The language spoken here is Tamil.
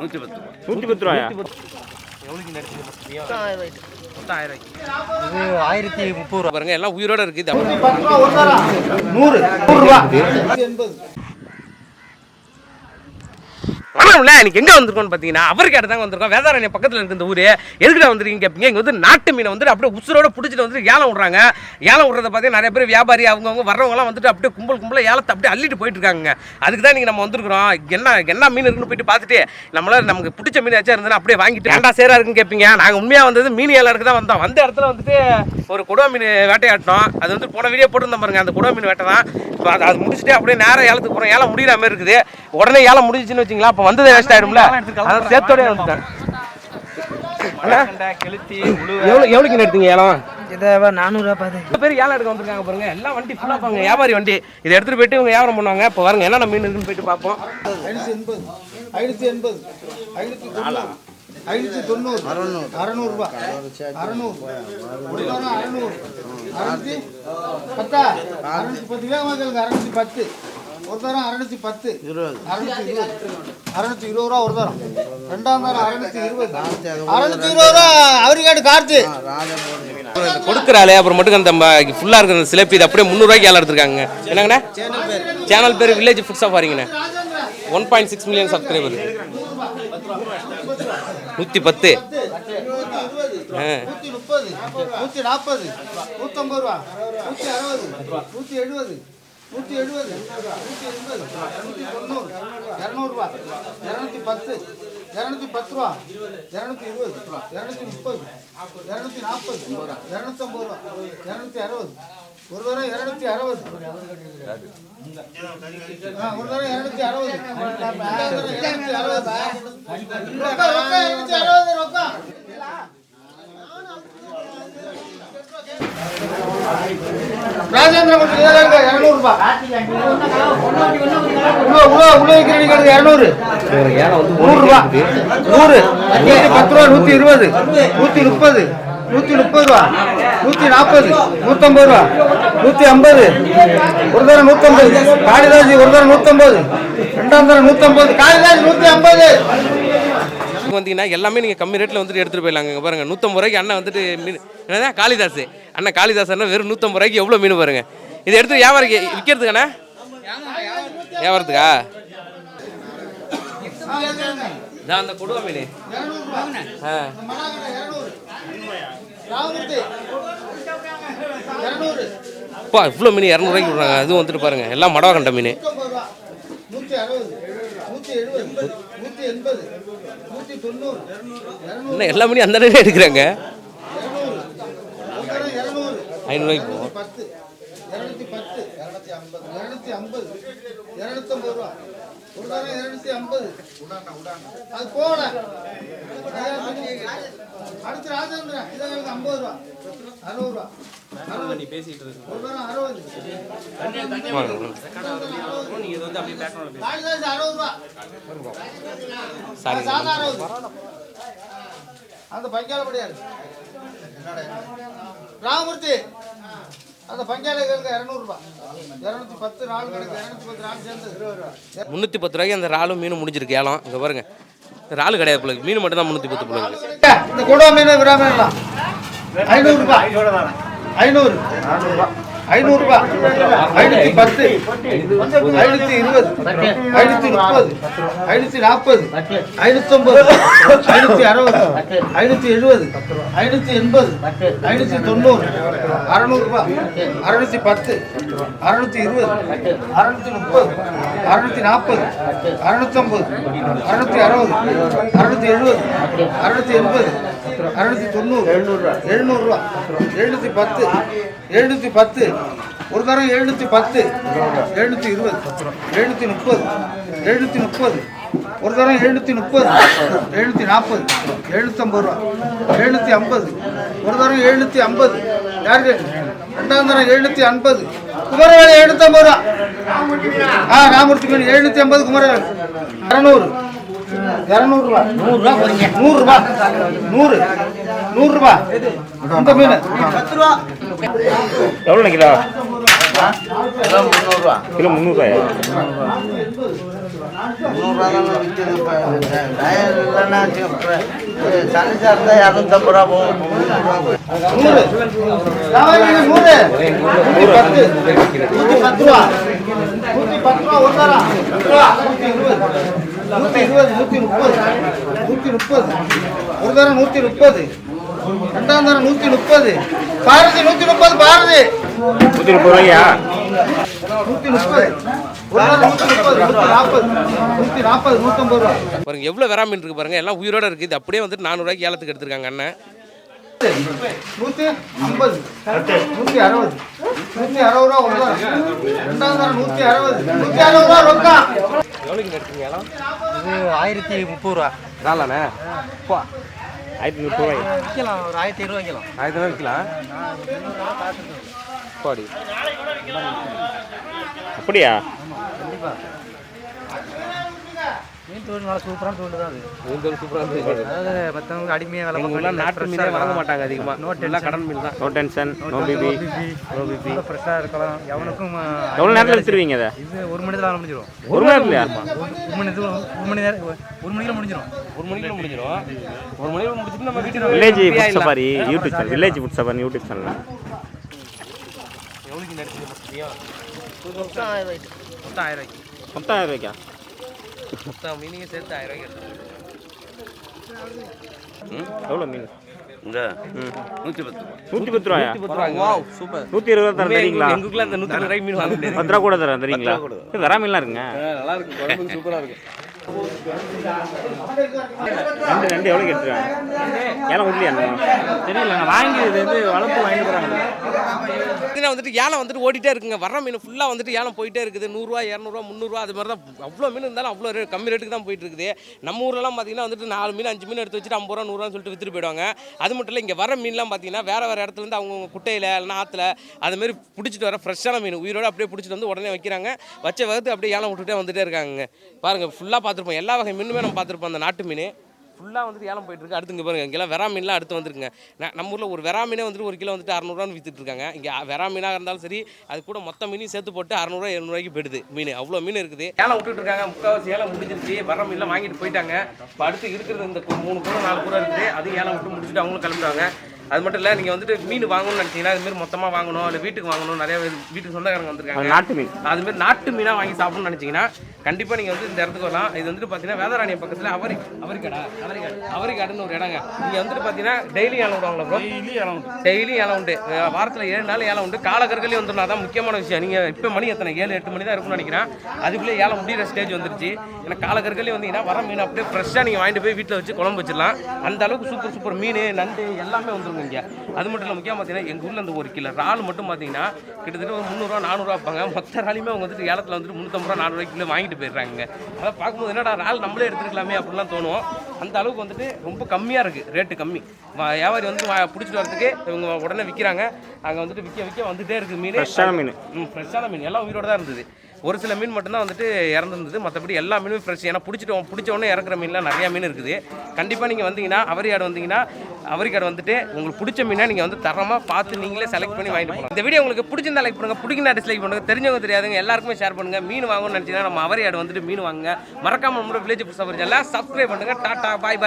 நூற்றி பத்து நூற்றி பத்து ரூபாயா? இது ஆயிரத்தி முப்பது ரூபா. பாருங்க எல்லாம் உயிரோட இருக்குது நூறு ரூபா. வணக்கம்ல இன்னைக்கு எங்க வந்திருக்கோம்னு பாத்தீங்கன்னா அவருக்கு தாங்க வந்திருக்கோம். வேதாரண்யம் பக்கத்துல இருக்க இந்த ஊரு. எதுக்குடா வந்திருக்கீங்க கேட்பீங்க இங்க வந்து நாட்டு மீனை வந்து அப்படியே உசுரோட பிடிச்சிட்டு வந்து ஏலம் விடுறாங்க. ஏலம் விடுறத பார்த்தீங்கன்னா நிறைய பேர் வியாபாரி அவங்கவுங்க வர்றவங்கலாம் வந்துட்டு அப்படியே கும்பல் கும்பல ஏலத்தை அப்படியே அள்ளிட்டு போயிட்டு இருக்காங்க அதுக்கு தான் நீங்க நம்ம வந்திருக்கிறோம். என்ன என்ன மீன் இருக்குன்னு போயிட்டு பார்த்துட்டு நம்மளால நமக்கு பிடிச்ச மீன் ஏதாச்சும் இருந்ததுன்னா அப்படியே வாங்கிட்டு ஏன்டா சேரா இருக்குன்னு கேட்பீங்க நாங்க உண்மையா வந்தது மீன் ஏலருக்கு தான் வந்தோம். வந்த இடத்துல வந்துட்டு ஒரு கொடுவா மீன் வேட்டையாட்டோம் அது வந்து போன வீடியோ போட்டுருந்தோம் பாருங்க அந்த கொடுவா மீன் வேட்டை தான். இப்போ அது முடிச்சுட்டு அப்படியே நேரம் ஏலத்துக்கு போகிறோம் ஏலம் முடிகிற மாதிரி இருக்குது. உடனே ஏலம் முடிஞ்சிச்சுன்னு வச்சிங்களா அப்போ வந்தது வேஸ்ட் ஆயிடும்ல? அதான் சேர்த்தோடய வந்துட்டேன். எவ்வளோ எவ்வளோக்கு எடுத்தீங்க ஏலம்? இதை நானூறுரூவா பார்த்து பேர் ஏலம் எடுக்க வந்திருக்காங்க பாருங்க. எல்லாம் வண்டி ஃபுல்லாக பாருங்க. வியாபாரி வண்டி. இதை எடுத்துட்டு போயிட்டு இவங்க வியாபாரம் பண்ணுவாங்க. இப்போ பாருங்க என்னென்ன மீன் இருக்குன்னு போயிட்டு பார்ப்போம். ஐநூற்றி எண்பது. ஐநூற்றி எண்பது. ஐநூற்றி ஐநூற்றி தொண்ணூறு. அறநூறு. அறநூறுபா அறநூறு. அறநூறு. அறுநூத்தி பத்தா? அறுநூத்தி பத்து. வேகமாக கேளுங்க. அறுநூத்தி பத்து. ஒரு தரம் அறுநூத்தி பத்து. அறுநூத்தி இருபது. அறுநூத்தி இருபது ரூபா ஒரு தரம் ரெண்டாம் தரம் அறுநூத்தி இருபது. அறுநூத்தி இருபது ரூபா அவரிக்காடு கார்த்து. கொடுக்குறாளே அப்புறம் மட்டும் அந்த ஃபுல்லாக இருக்கிற அந்த சிலேபி இது அப்படியே முந்நூறுவாய்க்கு ஏலம் எடுத்துருக்காங்க. என்னங்கண்ணே? சேனல் பேர். Village foods ஆஃபாரிங்கண்ணே one point six million subscriber நூற்றி பத்து. நூற்றி நாற்பது. நூற்றம்பது ரூபா. நூற்றி அறுபது. நூற்றி எழுபது. நூற்றி எழுபது நூற்றி எண்பது நூற்றி தொண்ணூறு இரநூறுபா இரநூத்தி பத்து இரநூத்தி பத்து ரூபா இரநூத்தி இருபது இரநூத்தி முப்பது இரநூத்தி நாற்பது இரநூத்தம்பது ரூபா இரநூத்தி அறுபது ஒரு தரம் இரநூத்தி அறுபது. ஒரு தரம் இரநூத்தி அறுபது. இரநூத்தி அறுபது. இரநூத்தி அறுபது ரொக்கா ராஜேந்திர கொஞ்சம் ஏழாங்க இரநூறுபா உள்ள உள்ள உள்ள வைக்கிறீங்க இரநூறு. நூறுரூவா நூறு. நூற்றி பத்து ரூபா நூற்றி இருபது. நூற்றி முப்பது. நூற்றி முப்பது ரூபா. நூற்றி நாற்பது நூற்றம்பது ரூபா. நூற்றி ஐம்பது. ஒரு தரம் நூற்றம்பது காளிதாசி ஒரு தரம் நூற்றம்பது ரெண்டாம் தரம் நூற்றம்பது காளிதாசி நூற்றி ஐம்பது. வந்தீங்கன்னா எல்லாமே நீங்கள் கம்மி ரேட்டில் வந்துட்டு எடுத்துகிட்டு போயிடலாங்க. பாருங்க நூற்றம்பது ரூபாய்க்கு அண்ணன் வந்துட்டு மீன் என்னதான் காளிதாஸ் அண்ணன் காளிதாஸ் அண்ணன் வெறும் நூற்றம்பது ரூபாய்க்கு எவ்வளோ மீன் பாருங்க. இதை எடுத்து வியாபாரிக்கு விற்கிறதுக்காண்ணே வியாபாரத்துக்கா? அந்த கொடுவா மீன். ஆ. அப்பா இவ்வளோ மீன் இரநூறுவாய்க்கு விட்றாங்க. அதுவும் வந்துட்டு பாருங்க எல்லாம் மடவாகண்ட மீன். நூற்றி அறுபது நூற்றி எழுபது நூற்றி எண்பது. என்ன எல்லா மணியும் அந்த நேரம் எடுக்கிறாங்க? இரநூறு ஐநூறுரூவாய்க்கு போகும் பத்து பத்து இரநூத்தி ஐம்பது இரநூத்தி ஐம்பது இரநூத்தம்பது ரூபா இரநூத்தி ஐம்பது அது போன அடுத்து ராஜேந்திரன். இதை எனக்கு ஐம்பது ரூபா. அறுபது ரூபா. அறுபது ஒரு தரம் அறுபது. ரூபா. சாரி சாதா அறுபது. அந்த பஞ்சாலப்படியாரு ராமமூர்த்தி. அந்த பஞ்சாலைகளுக்கு இரநூறுபா இரநூத்தி பத்து நாலு கிடைக்கு இரநூத்தி பத்து நாலு சேர்ந்து. இருபது ரூபா முந்நூற்றி பத்து ரூபாய்க்கு அந்த இறாலும் மீனும் முடிஞ்சிருக்கு ஏலம். இங்கே பாருங்க. இறால் கிடையாது போல இருக்கு. மீன் மட்டும் தான் முந்நூற்றி பத்து இருக்கு. இந்த கொடுவா மீன் விரா மீன்லாம் ஐநூறுரூபா ஐநூறு. ஐநூறுரூபா ஐநூற்றி பத்து. ஐநூற்றி இருபது. ஐநூற்றி முப்பது. ஐநூற்றி நாற்பது. ஐநூற்றொம்பது ஐநூற்றி அறுபது. ஐநூற்றி எழுபது. ஐநூற்றி எண்பது. ஐநூற்றி தொண்ணூறு. அறநூறுபா அறுநூற்றி பத்து. அறுநூற்றி இருபது. அறுநூற்றி முப்பது. அறுநூற்றி நாற்பது. அறுநூற்றம்பது அறுநூற்றி அறுபது. அறுநூற்றி எழுபது. அறுநூற்றி எண்பது. அறுநூற்றி தொண்ணூறு. எழுநூறுரூவா எழுநூற்றி பத்து. எழுநூற்றி பத்து. ஒரு தரம் எழுநூற்றி பத்து. எழுநூற்றி இருபது. எழுநூற்றி முப்பது. எழுநூற்றி முப்பது. ஒரு தரம் எழுநூற்றி முப்பது. எழுநூற்றி நாற்பது. எழுநூற்றம்பது ரூபா. எழுநூற்றி ஐம்பது. ஒரு தரம் எழுநூற்றி ஐம்பது. யாருக்கு? ரெண்டாம் தரம் எழுநூற்றி ஐம்பது. குமரவேலி எழுநூற்றம்பது ரூபா. ஆ ராமூர்த்தி மீன். எழுநூற்றி ஐம்பது குமரவேலி. இரநூறு இரநூறுபா நூறுரூவா நூறுரூபா நூறு. நூறுரூபா இந்த மீன். பத்து ரூபா எவ்வளோ கிலோ கிலோ முந்நூறுரூவாயா முந்நூறுரூவா தான் டயர் இல்லைன்னா இருந்தால் இரநூத்தம்பது ரூபா போகும். நூறு. நூறு. நூற்றி பத்து. நூற்றி பத்து ரூபா நூற்றி பத்து ரூபா ஒரு நூற்றி இருபது நூற்றி முப்பது. நூற்றி முப்பது. ஒரு தரம் நூற்றி முப்பது. ரெண்டாம் தரம் நூற்றி முப்பது. பாரதி நூற்றி முப்பது பாரதி. நூற்றி முப்பது ரூபாய்யா? நூற்றி முப்பது. ஒரு தரம் நூற்றி முப்பது நூற்றி நாற்பது. நூற்றி நாற்பது நூற்றம்பது ரூபா. பாருங்க எவ்வளோ வெறா மீன் இருக்கு பாருங்க. எல்லாம் உயிரோட இருக்குது இது அப்படியே வந்துட்டு நானூறுரூவாய்க்கு ஏலத்துக்கு எடுத்திருக்காங்க அண்ணன் நூற்றி ஐம்பது. நூற்றி அறுபது. நூற்றி அறுபது ரூபா தரம். நூற்றி அறுபது. நூற்றி அறுபது ரூபா ரொக்கம். எவ்வளோக்கு எடுத்தீங்க இது ஆயிரத்தி முப்பது ரூபா. நாலாண்ணே? போ. ஆயிரத்தி முப்பது ரூபாய்? விற்கலாம் ஒரு ஆயிரத்தி ஐநூறுவா விற்கலாம் ஆயிரத்தி ரூபா விற்கலாம் போடி. அப்படியா? கண்டிப்பாக மீன் தோல் நல்லா சூப்பரான தோல் தான் அது. இந்த சூப்பராக இருந்துச்சு. அதாவது மற்றவங்க அடிமையாக வேலை ஊர்லாம் நாட்டு மீனே வாங்க மாட்டாங்க அதிகமாக எல்லாம் கடன் மீன் தான். No tension no BP no BP ஃப்ரெஷ்ஷாக இருக்கலாம். எவனுக்கும் எவ்வளோ நேரத்தில் எடுத்துருவீங்க அதை இது? ஒரு மணி நேரத்தில் முடிஞ்சிடும் ஒரு மணி நேரத்துலையா ஒரு மணி ஒரு மணி நேரம் ஒரு மணிக்குள்ள முடிஞ்சிடும் ஒரு மணிக்குள்ள முடிஞ்சிடும் ஒரு மணிக்குள்ள முடிச்சுட்டு நம்ம வீட்டுக்கு வில்லேஜ் free ஃபுட் ஆயிடலாம். Safari YouTube channel village food safari YouTube channel எவ்வளோக்கு நடிச்சீங்க மொத்தம் மொத்தம் ஆயிரம் ரூபாய்க்கு. மொத்தம் ஆயிரம் ரூபாய்க்கா? மொத்தம் மீனிங்க சேர்த்து ஆயிரம் ரூபாய்க்கு எவ்வளோ மீன்? இந்த ம் நூற்றி பத்து நூற்றி பத்து ரூபாயா வாவ் சூப்பர். நூற்றி இருபது தரம் தரீங்களா? எங்களுக்குள்ள அந்த நூற்றி மீன் வாங்க பத்து ரூபா கூட தரேன் தரீங்களா? இது வரா மீன்லாம் இருக்குங்க. நல்லா இருக்கு குழம்பு சூப்பராக இருக்கு ரெண்டு ரெண்டு எவ்வளோ எடுத்துருவாங்க ஏன்னா தெரியல நான் வாங்கி இது வந்து வளர்ப்பு வாங்கி போகிறாங்க மீனை வந்துட்டு ஏலம் வந்துட்டு ஓடிட்டே இருக்குங்க. வர மீன் ஃபுல்லாக வந்துட்டு ஏலம் போயிட்டே இருக்குது. நூறுரூவா இரநூறுவா முந்நூறுரூவா அது மாதிரி தான் அவ்வளோ மீன் இருந்தாலும் அவ்வளோ ரேட் கம்மி ரேட்டுக்கு தான் போயிட்டு இருக்குது நம்ம ஊர்லலாம் பார்த்தீங்கன்னா வந்துட்டு நாலு மீன் அஞ்சு மீன் எடுத்து வச்சுட்டு ஐம்பது ரூபா நூறுரூவான்னு சொல்லிட்டு விற்றுட்டு போயிடுவாங்க. அது மட்டும் இல்லை இங்கே வர மீன்லாம் பார்த்தீங்கன்னா வேறு வேறு இடத்துல இருந்து அவங்க குட்டையில் இல்லைனா ஆற்றுல அது மாதிரி பிடிச்சிட்டு வர ஃப்ரெஷ்ஷான மீன் உயிரோட அப்படியே பிடிச்சிட்டு வந்து உடனே வைக்கிறாங்க. வச்ச வகுத்து அப்படியே ஏலம் விட்டுட்டே வந்துட்டே இருக்காங்க பாருங்கள் ஃபுல்லாக பார்த்துருப்போம் எல்லா வகை மீனுமே நம்ம பார்த்துருப்போம் அந்த நாட்டு மீன். ஃபுல்லாக வந்துட்டு ஏலம் போயிட்டு இருக்கு அடுத்து இங்கே பாருங்க இங்கெல்லாம் வெறா மீன்லாம் அடுத்து வந்துருக்குங்க. நம்ம ஊரில் ஒரு வெறா மீனே வந்துட்டு ஒரு கிலோ வந்துட்டு அறநூறுவான்னு வித்துட்டு இருக்காங்க இங்கே வெறா மீனாக இருந்தாலும் சரி அது கூட மொத்த மீனையும் சேர்த்து போட்டு அறநூறுவா எழுநூறுவாய்க்கு போயிடுது மீன். அவ்வளோ மீன் இருக்குது. ஏலம் விட்டுட்டு இருக்காங்க முக்கால்வாசி ஏலம் முடிஞ்சிருச்சு. வர மீன்லாம் வாங்கிட்டு போயிட்டாங்க. இப்போ அடுத்து இருக்கிறது இந்த மூணு கூட நாலு கூட இருக்குது. அதையும் ஏலம் விட்டு முடிச்சுட்டு அவங்களும் கிளம்புறாங்க அது மட்டும் இல்லை நீங்கள் வந்துட்டு மீன் வாங்கணும்னு நினச்சிங்கன்னா இது மாதிரி மொத்தமாக வாங்கணும் இல்லை வீட்டுக்கு வாங்கணும் நிறைய வீட்டுக்கு சொந்தக்காரங்க வந்திருக்காங்க. நாட்டு மீன். அது மாதிரி நாட்டு மீனாக வாங்கி சாப்பிடணும்னு நினச்சிங்கன்னா கண்டிப்பாக நீங்கள் வந்து இந்த இடத்துக்கு வரலாம். இது வந்துட்டு பார்த்தீங்கன்னா வேதாரண்யம் பக்கத்தில் அவரி அவரிக்கடா அவரிக்காடு அவரிக்காடுன்னு ஒரு இடங்க. இங்கே வந்துட்டு பார்த்தீங்கன்னா டெய்லி ஏலம் விடுவாங்களா ப்ரோ டெய்லி ஏலம் உண்டு. டெய்லி ஏலம் உண்டு. வாரத்தில் ஏழு நாள் ஏலம் உண்டு. காலக்கற்களே வந்துடும் அதான் முக்கியமான விஷயம். நீங்கள் இப்போ மணி எத்தனை? ஏழு எட்டு மணி தான் இருக்கும்னு நினைக்கிறேன். அதுக்குள்ளே ஏலம் முடிகிற ஸ்டேஜ் வந்துருச்சு. ஏன்னா காலக்கற்களே வந்தீங்கன்னா வர மீன் அப்படியே ஃப்ரெஷ்ஷாக நீங்கள் வாங்கிட்டு போய் வீட்டில் வச்சு குழம்பு வச்சிடலாம். அந்த அளவுக்கு சூப்பர் சூப்பர் மீன் நண்டு எல்லாமே வந்துருங்க. இங்கே. அது மட்டும் இல்லை முக்கியமாக பார்த்தீங்கன்னா எங்கள் ஊரில் அந்த ஒரு கிலோ இறால் மட்டும் பார்த்தீங்கன்னா கிட்டத்தட்ட ஒரு முந்நூறுரூவா நானூறுரூவா வைப்பாங்க மொத்த இறாலையுமே அவங்க வந்துட்டு ஏலத்தில் வந்துட்டு முந்நூற்றம்பது ரூபா நானூறு கிலோ வாங்கிட்டு போயிடுறாங்க அதை பார்க்கும்போது என்னடா இறால் நம்மளே எடுத்துக்கலாமே அப்படிலாம் தோணும். அந்த அளவுக்கு வந்துட்டு ரொம்ப கம்மியாக இருக்குது ரேட்டு கம்மி. வியாபாரி வந்து பிடிச்சிட்டு வரதுக்கு இவங்க உடனே விற்கிறாங்க அங்கே வந்துட்டு விற்க விற்க வந்துட்டே இருக்குது மீன். ஃப்ரெஷ்ஷான மீன். ம் ஃப்ரெஷ்ஷான மீன். எல்லாம் உயிரோட தான் இருந்தது. ஒரு சில மீன் மட்டும்தான் வந்துட்டு இறந்துருந்தது. மற்றபடி எல்லா மீனும் ஃப்ரெஷ் ஏன்னா பிடிச்சிட்டு பிடிச்ச உடனே இறக்குற மீன்லாம் நிறையா மீன் இருக்குது. கண்டிப்பாக நீங்கள் வந்தீங்கன்னா அவரியாடு வந்தீங்கன்னா அவரிக்காடு வந்துட்டு உங்களுக்கு பிடிச்ச மீனை நீங்கள் வந்து தரமாக பார்த்து நீங்களே செலக்ட் பண்ணி வாங்கிட்டு போகலாம் இந்த வீடியோ உங்களுக்கு பிடிச்சிருந்தா லைக் பண்ணுங்க. பிடிக்கினா டிஸ்லைக் பண்ணுங்க. தெரிஞ்சவங்க தெரியாதுங்க எல்லாருக்குமே ஷேர் பண்ணுங்கள் மீன் வாங்கணும்னு நினச்சிங்கன்னா நம்ம அவரியாடு வந்துட்டு மீன் வாங்குங்க. மறக்காமல் நம்மளோட வில்லேஜ் புதுசாக எல்லாம் சப்ஸ்கிரைப் பண்ணுங்கள் டாட்டா பாய் பாய்